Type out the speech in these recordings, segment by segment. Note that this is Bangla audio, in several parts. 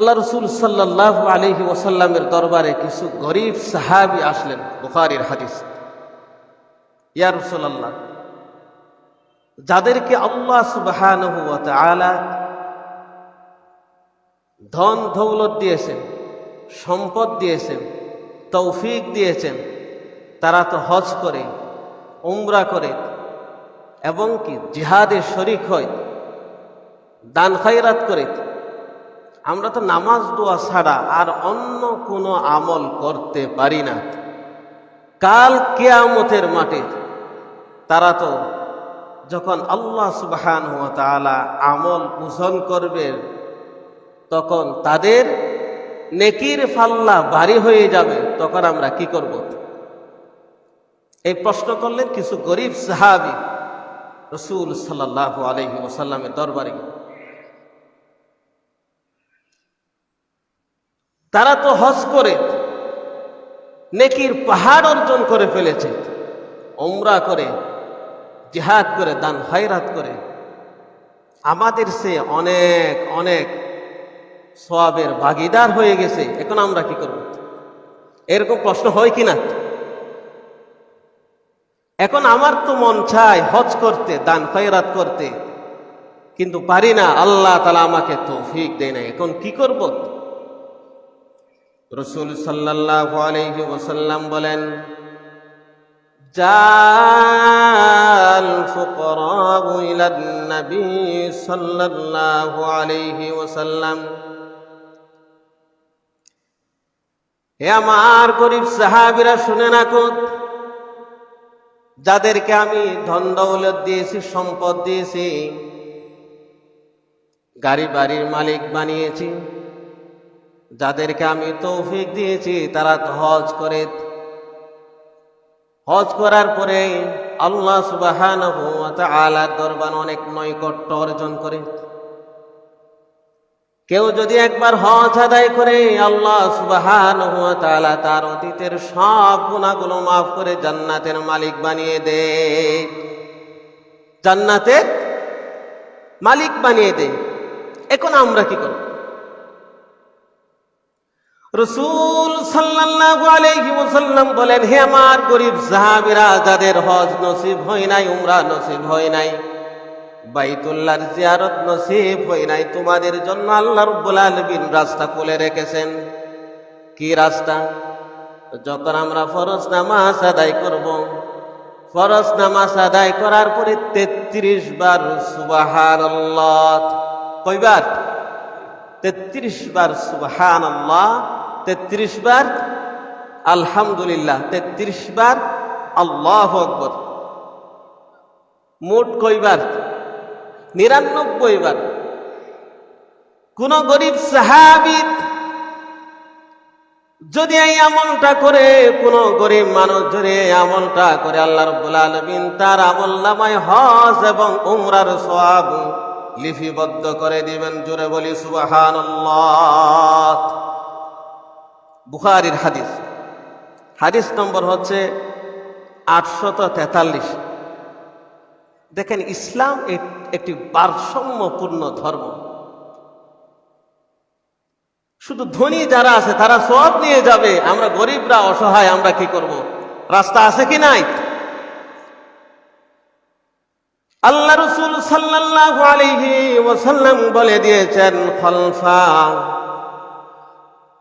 আল্লাহ রসুল সাল্লাহ আলহি ওসাল্লামের দরবারে কিছু গরিব সাহাবি আসলেন বুখারির হাদিস। ইয়া রসুল্লাহ যাদেরকে আল্লাহ সুবাহান ধন দৌলত দিয়েছেন, সম্পদ দিয়েছেন, তৌফিক দিয়েছেন, তারা তো হজ করে, উমরা করে, এবং কি জিহাদে শরিক হয়, দান খাইরাত করে আমরা তো নামাজ দোয়া ছাড়া আর অন্য কোনো আমল করতে পারি না। কাল কেয়ামতের মাঠে তারা তো যখন আল্লাহ সুবাহান হুয়া তাআলা আমল ওজন করবেন তখন তাদের নেকির ফাল্লা ভারী হয়ে যাবে, তখন আমরা কি করব? এই প্রশ্ন করলেন কিছু গরিব সাহাবি, রসুল সাল্লাহ আলহি ওসাল্লামের দরবারে। তারা তো হজ করে, নেকির পাহাড় অর্জন করে ফেলেছে ওমরা করে, জিহাদ করে, দান হায়রাত করে। আমাদের সে অনেক অনেক সবের ভাগিদার হয়ে গেছে, এখন আমরা কি করব? এরকম প্রশ্ন হয় কি না? এখন আমার তো মন চায় হজ করতে, দান খয়রাত করতে, কিন্তু পারি না, আল্লাহ তালা আমাকে তৌফিক দেয় না এখন কি করব? রসুল সাল্লাহ আলহি ওসাল্লাম বলেন, জাল ফুকরাউ ইলান নবী সাল্লাল্লাহু আলাইহি ওয়াসাল্লাম হে আমার গরিব সাহাবীরা শুনে রাখো, যাদেরকে আমি ধন দৌলত দিয়েছি, সম্পদ দিয়েছি, গাড়ি বাড়ির মালিক বানিয়েছি যাদেরকে আমি তৌফিক দিয়েছি, তারা হজ করে। হজ করার পরে আল্লাহ সুবাহান আলার দরবান অনেক নৈকট্য অর্জন করে। কেউ যদি একবার হজ আদায় করে, আল্লাহ সুবাহান তার অতীতের সব গুণাগুলো মাফ করে জান্নাতের মালিক বানিয়ে দে। জান্নাতের মালিক বানিয়ে দে। এখন আমরা কি করব? রসুল সাল্লাল্লাহু আলাইহি ওয়াসাল্লাম বলেন, হে আমার গরিব সাহাবীরা, যাদের হজ নসিব হয় নাই, উমরা নসিব হয় নাই, বাইতুল্লাহর জিয়ারত নসিব হয় নাই, তোমাদের জন্য আল্লাহ রাব্বুল আলামিন রাস্তা খুলে রেখেছেন। কি রাস্তা? যখন আমরা ফরজ নামাজ আদায় করব, ফরজ নামাজ আদায় করার পরে তেত্রিশ বার সুবহানাল্লাহ। কয়বার? তেত্রিশ বার সুবহান আল্লাহ তেত্রিশ বার আলহামদুলিল্লাহ, তেত্রিশ বার আল্লাহ আকবর। মোট কইবার নিরানব্বই বার। কোন গরিব সাহাবিদ যদি এই আমলটা করে, কোন গরিব মানুষ যদি এই আমলটা করে, আল্লাহ রব্বুল আলমিন তার আমল নামায় হজ এবং উমরার সব লিপিবদ্ধ করে দিবেন। জোরে বলি সুবাহান বুখারির হাদিস। হাদিস নম্বর হচ্ছে আটশত তেতাল্লিশ। দেখেন, ইসলাম একটি ভারসাম্যপূর্ণ ধর্ম। শুধু ধনী যারা আছে, তারা সব নিয়ে যাবে। আমরা গরিবরা অসহায়, আমরা কি করব? রাস্তা আছে কি নাই? আল্লাহ রসুল সাল্লাহ আলহি ওসাল্লাম বলে দিয়েছেন, খলফা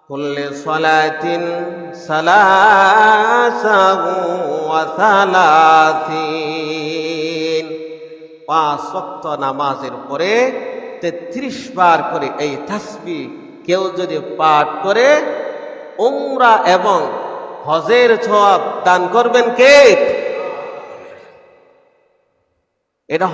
কুল্লে সলাতিন সালাতিন পাঁচ ওয়াক্ত নামাজের পরে তেত্রিশ বার করে এই তাসবি কেউ যদি পাঠ করে, উমরা এবং হজের সওয়াব দান করবেন কে? এটা